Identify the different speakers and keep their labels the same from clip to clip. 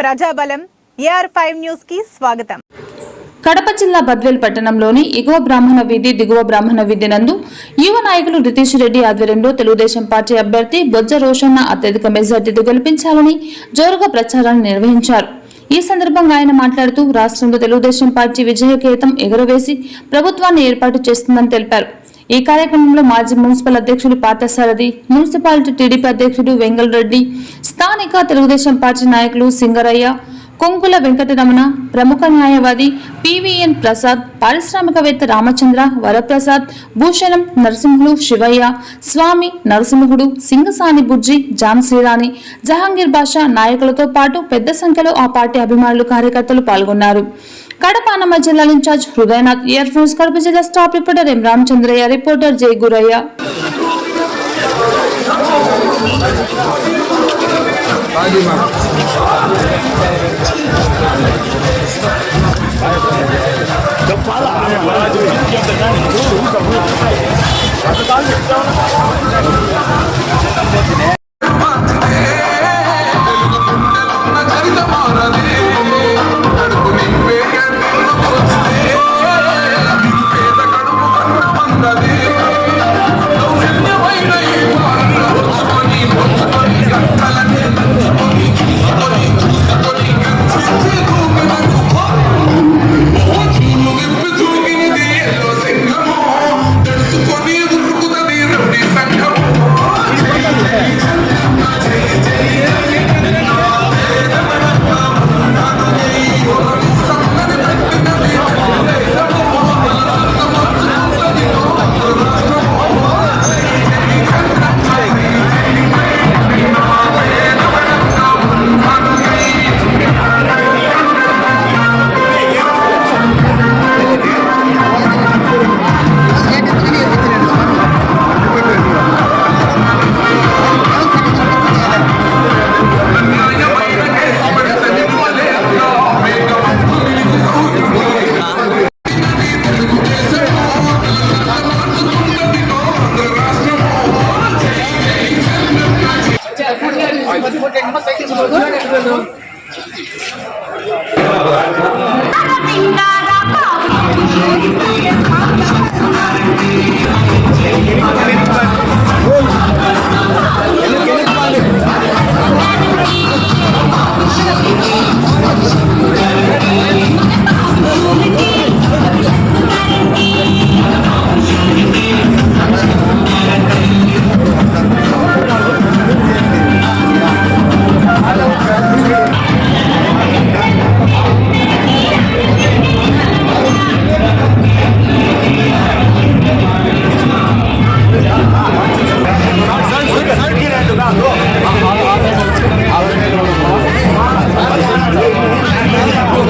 Speaker 1: ప్రజాబలం AR five న్యూస్కి స్వాగతం.
Speaker 2: కడప జిల్లా బద్వేల్ పట్టణంలోని ఎగువ బ్రాహ్మణ వీధి దిగువ బ్రాహ్మణ వీధి నందు యువ నాయకులు రితీష్ రెడ్డి ఆధ్వర్యంలో తెలుగుదేశం పార్టీ అభ్యర్థి బొజ్జ రోషన్న అత్యధిక మెజార్టీతో గెలిపించాలని జోరుగా ప్రచారాన్ని నిర్వహించారు. ఈ సందర్భంగా ఆయన మాట్లాడుతూ రాష్ట్రంలో తెలుగుదేశం పార్టీ విజయకేతం ఎగురవేసి ప్రభుత్వాన్ని ఏర్పాటు చేస్తుందని తెలిపారు. ఈ కార్యక్రమంలో మాజీ మున్సిపల్ అధ్యక్షులు పార్థసారథి మున్సిపాలిటీ టీడీపీ అధ్యక్షుడు వెంగళ రెడ్డి స్థానిక తెలుగుదేశం పార్టీ నాయకులు సింగరయ్య కొంకుల వెంకటరమణ ప్రముఖ న్యాయవాది పివిఎన్ ప్రసాద్ పారిశ్రామికవేత్త రామచంద్ర వరప్రసాద్ భూషణం నరసింహులు శివయ్య స్వామి నరసింహుడు సింగసాని బుజ్జి జాన్ శ్రీరాణి జహాంగీర్ బాషా నాయకులతో పాటు పెద్ద సంఖ్యలో ఆ పార్టీ అభిమానులు కార్యకర్తలు పాల్గొన్నారు. కడప అన్నమ్మ జిల్లా incharge Hridaynath ear phones Kadapa జిల్లా staff reporter M Ramachandraiah reporter Jai Gurayya Thank you.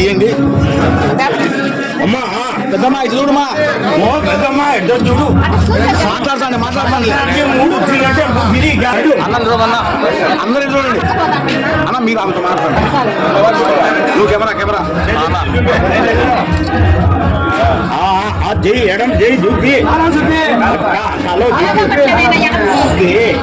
Speaker 3: ఇయ్యండి అమ్మా పెద్దమ్మా ఇది చూడమ్మా. ఓ పెద్దమ్మా ఇద్దరు చూడు. మాట్లాడతాండి మాట్లాడతాండి. ఇది గాడు అందరూ అన్న అందరూ చూడండి. అన్న మీరు అంత మాట్లాడండి. నువ్వు కెమెరా కెమెరా. జై ఎడం జై దుబ్బి హలో ये